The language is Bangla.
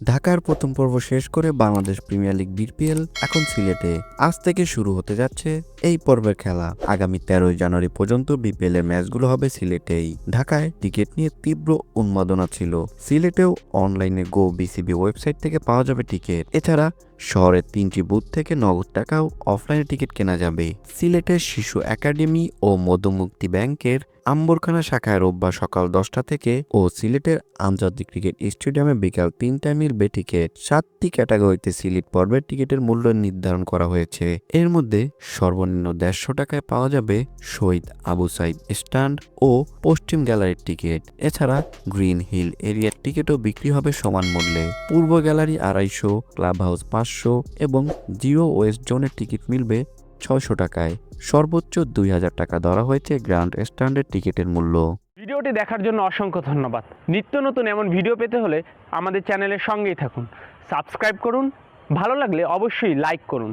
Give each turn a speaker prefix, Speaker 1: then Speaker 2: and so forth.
Speaker 1: ঢাকার প্রথম পর্ব শেষ করে বাংলাদেশ প্রিমিয়ার লিগ বিপিএল এখন সিলেটে। আজ থেকে শুরু হতে যাচ্ছে এই পর্বের খেলা আগামী তেরোই জানুয়ারি পর্যন্ত বিপিএল এর ম্যাচগুলো হবে সিলেটেই। ঢাকায় টিকিট নিয়ে তীব্র উন্মাদনা ছিল। সিলেটেও অনলাইনে গো বিসিবি ওয়েবসাইট থেকে পাওয়া যাবে টিকিট। এছাড়া শহরের তিনটি বুথ থেকে নগদ টাকাও অফলাইনে টিকিট কেনা যাবে। সিলেটের শিশু একাডেমি ও মধুমুক্তি ব্যাংকের আম্বরখানা শাখায় রোববার সকাল দশটা থেকে ও সিলেটের আন্তর্জাতিক ক্রিকেট স্টেডিয়ামে বিকাল তিনটায় মিলবে টিকিট। সাতটি ক্যাটাগরিতে সিলেট পর্বের টিকিটের মূল্য নির্ধারণ করা হয়েছে। এর মধ্যে সর্বনিম্ন দেড়শো টাকায় পাওয়া যাবে শহীদ আবু সাইদ স্ট্যান্ড ও পশ্চিম গ্যালারির টিকিট। এছাড়া গ্রিন হিল এরিয়ার টিকিটও বিক্রি হবে সমান মূল্যে। পূর্ব গ্যালারি আড়াইশো ক্লাব হাউস পাঁচশো এবং জিরো ওয়েস্ট জোনের টিকিট মিলবে ছয়শো টাকায়। সর্বোচ্চ দুই হাজার টাকা ধরা হয়েছে গ্র্যান্ড স্ট্যান্ডের টিকিটের মূল্য।
Speaker 2: ভিডিওটি দেখার জন্য অসংখ্য ধন্যবাদ। নিত্য নতুন এমন ভিডিও পেতে হলে আমাদের চ্যানেলের সঙ্গেই থাকুন। সাবস্ক্রাইব করুন, ভালো লাগলে অবশ্যই লাইক করুন।